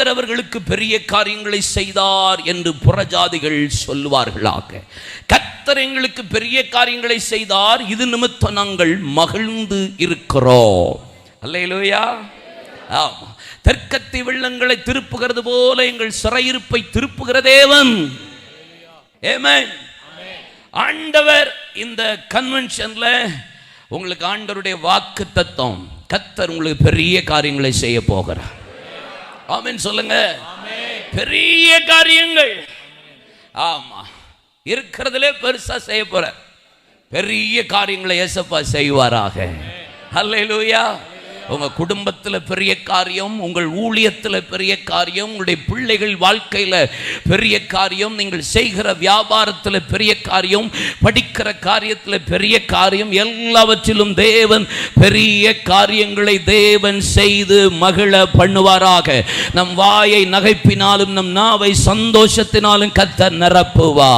கர்த்தர் அவர்களுக்கு பெரிய காரியங்களை செய்தார் என்று புறஜாதிகள் சொல்லுவார்களாக. கர்த்தர் எங்களுக்கு பெரிய காரியங்களை செய்தார் இது நிமித்தம் நாங்கள் மகிழ்ந்து இருக்கிறோம். அல்லையிலோயா ஆமா. தெற்கத்தி வெள்ளங்களை திருப்புகிறது போல எங்கள் சிறையிருப்பை திருப்புகிற தேவன். ஆமென் ஆண்டவர் இந்த கன்வென்ஷன்ல உங்களுக்கு ஆண்டவருடைய வாக்கு தத்துவம் கத்தர் உங்களுக்கு பெரிய காரியங்களை செய்ய போகிறார். ஆமென் சொல்லுங்க. பெரிய காரியங்கள். ஆமா. இருக்கிறதுலே பெருசா செய்ய போற. பெரிய காரியங்களை ஏசப்பா செய்வாராக. அல்லேலூயா உங்கள் குடும்பத்தில் பெரிய காரியம் உங்கள் ஊழியத்தில் பெரிய காரியம் உங்களுடைய பிள்ளைகள் வாழ்க்கையில் பெரிய காரியம் நீங்கள் செய்கிற வியாபாரத்தில் பெரிய காரியம் படிக்கிற காரியத்தில் பெரிய காரியம் எல்லாவற்றிலும் தேவன் பெரிய காரியங்களை தேவன் செய்து மகிழ பண்ணுவாராக. நம் வாயை நகைப்பினாலும் நம் நாவை சந்தோஷத்தினாலும் கத்த நிரப்புவா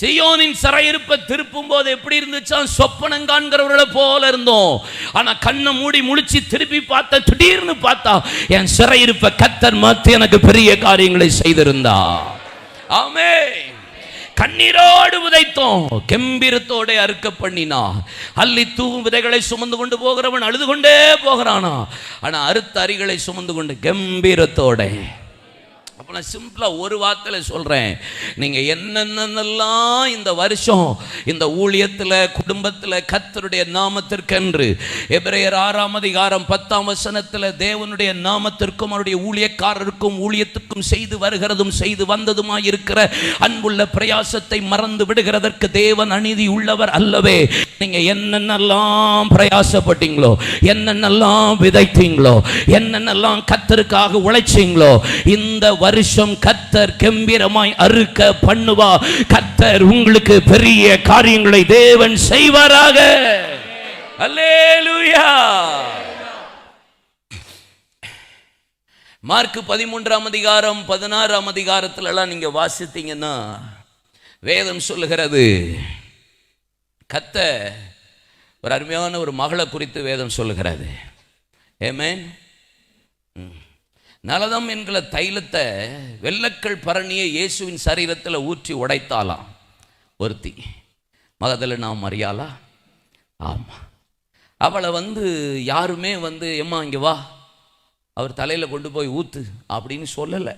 சியோனின் சிறையிருப்பை திருப்பும் போது எப்படி இருந்துச்சா சொப்பனம் காண்கிறவர்களை போல இருந்தோம். ஆனா கண்ணை மூடி முழிச்சு திருப்பி பார்த்தா திடீர்னு பார்த்தா என் சிறையிருப்பை கத்தர் மாத்தி எனக்கு பெரிய காரியங்களை செய்திருந்தா. ஆமே. கண்ணீரோடு விதைத்தோம் கெம்பீரத்தோட அறுக்க பண்ணினா. அள்ளி தூவும் விதைகளை சுமந்து கொண்டு போகிறவன் அழுது கொண்டே போகிறானா. ஆனா அறுத்த அரிகளை சுமந்து கொண்டு கம்பீரத்தோட அப்போ நான் சிம்பிளாக ஒரு வார்த்தையில் சொல்கிறேன் நீங்கள் என்னென்னலாம் இந்த வருஷம் இந்த ஊழியத்தில் குடும்பத்தில் கத்தருடைய நாமத்திற்கென்று எபிரேயர் ஆறாம் அதிகாரம் பத்தாம் வசனத்தில் தேவனுடைய நாமத்திற்கும் அவருடைய ஊழியக்காரருக்கும் ஊழியத்துக்கும் செய்து வருகிறதும் செய்து வந்ததுமாய் இருக்கிற அன்புள்ள பிரயாசத்தை மறந்து விடுகிறதற்கு தேவன் அநீதி உள்ளவர் அல்லவே. நீங்க என்னென்னலாம் பிரயாசப்பட்டீங்களோ என்னென்னலாம் விதைத்தீங்களோ என்னென்னலாம் கத்தருக்காக உழைச்சீங்களோ இந்த வருஷம் கத்தர் கம்பீரமாய் அறுக்க பண்ணுவா. கத்தர் உங்களுக்கு பெரிய காரியங்களை தேவன் செய்வாராக. அல்லேலூயா. மார்க் பதிமூன்றாம் அதிகாரம் பதினாறாம் அதிகாரத்துல எல்லாம் நீங்க வாசித்தீங்கன்னா வேதம் சொல்லுகிறது கத்த ஒரு அருமையான ஒரு மகளை குறித்து வேதம் சொல்லுகிறது. ஏமேன் நலதம் என்கிற தைலத்தை வெள்ளக்கள் பரணியை இயேசுவின் சரீரத்தில் ஊற்றி உடைத்தாலாம் ஒருத்தி மகதில் நாம் அறியாளா? ஆமாம் அவளை வந்து யாருமே வந்து எம்மா இங்கே வா. அவர் தலையில் கொண்டு போய் ஊத்து அப்படின்னு சொல்லலை.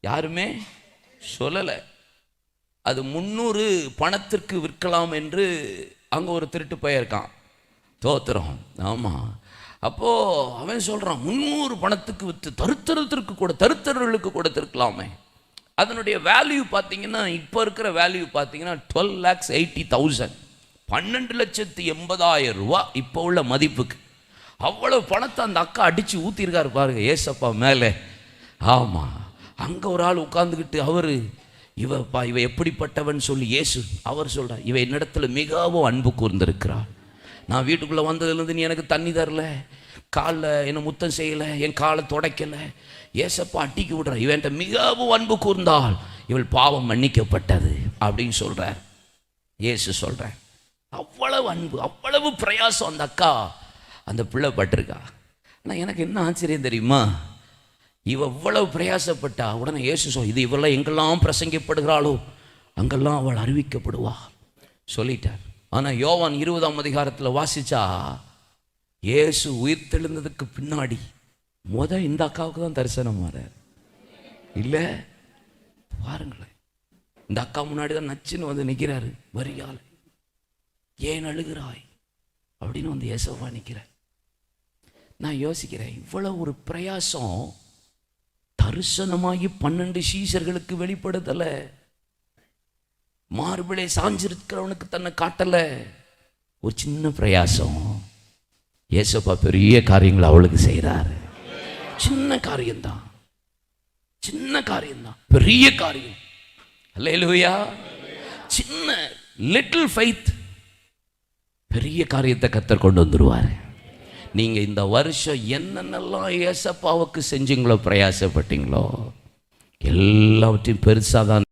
யாருமே சொல்லலை. அது முந்நூறு பணத்திற்கு விற்கலாம் என்று அங்கே ஒரு திருட்டு போயிருக்கான். தோத்துறோம். ஆமாம் அப்போது அவன் சொல்கிறான் முந்நூறு பணத்துக்கு விற்று தருத்தரத்திற்கு கூட தருத்தரர்களுக்கு கொடுத்துருக்கலாமே அதனுடைய வேல்யூ பார்த்தீங்கன்னா இப்போ இருக்கிற வேல்யூ பார்த்தீங்கன்னா டுவெல் லேக்ஸ் எயிட்டி தௌசண்ட் பன்னெண்டு லட்சத்தி எண்பதாயிரம் ரூபா இப்போ உள்ள மதிப்புக்கு. அவ்வளோ பணத்தை அந்த அக்கா அடித்து ஊற்றிருக்காரு பாருங்க ஏசப்பா மேலே. ஆமாம் அங்கே ஒரு ஆள் உட்காந்துக்கிட்டு அவர் இவப்பா இவ எப்படிப்பட்டவன்? சொல்லி ஏசு. அவர் சொல்கிறார் இவ என்னிடத்துல மிகவும் அன்பு கூர்ந்திருக்கிறாள். நான் வீட்டுக்குள்ளே வந்ததுலேருந்து நீ எனக்கு தண்ணி தரல. காலில் என்னை முத்தம் செய்யலை என் காலை துடைக்கலை. ஏசப்பா அட்டிக்கு விடுற. இவன்ட்ட மிகவும் அன்பு கூர்ந்தாள் இவள் பாவம் மன்னிக்கப்பட்டது அப்படின்னு சொல்கிறார் இயேசு சொல்கிறேன் அவ்வளவு அன்பு அவ்வளவு பிரயாசம் அந்த அக்கா அந்த பிள்ளை பட்டிருக்கா. ஆனால் எனக்கு என்ன ஆச்சரியம் தெரியுமா? இவ எவ்வளவு பிரயாசப்பட்டா உடனே ஏசு சொல் இது இவெல்லாம் எங்கெல்லாம் பிரசங்கப்படுகிறாளோ அங்கெல்லாம் அவள் அறிவிக்கப்படுவா. சொல்லிட்டார். ஆனால் யோவான் இருபதாம் அதிகாரத்தில் வாசிச்சா இயேசு உயிர் தெழுந்ததுக்கு பின்னாடி முத இந்த அக்காவுக்கு தான் தரிசனம் வரார். இல்லை பாருங்களேன். இந்த அக்கா முன்னாடி தான் நச்சுன்னு வந்து நிற்கிறாரு வரியால். ஏன் அழுகிறாய்? அப்படின்னு வந்து ஏசவா நிற்கிறார் நான் யோசிக்கிறேன் இவ்வளோ ஒரு பிரயாசம் தரிசனமாகி பன்னெண்டு சீசர்களுக்கு வெளிப்படுத்தலை. மார்பிளை சாஞ்சிருக்கிறவனுக்கு தன்னை காட்டலை. ஒரு சின்ன பிரயாசம். ஏசப்பா பெரிய காரியங்களை அவளுக்கு செய்கிறாரு சின்ன காரியம்தான். சின்ன காரியம்தான். பெரிய காரியம். அல்லேலூயா. சின்ன லிட்டில் ஃபைத் பெரிய காரியத்தை கத்தர் கொண்டு வந்துடுவார் நீங்க இந்த வருஷம் என்னென்னலாம் ஏசப்பாவுக்கு செஞ்சீங்களோ பிரயாசப்பட்டீங்களோ எல்லாவற்றையும் பெருசாக தான்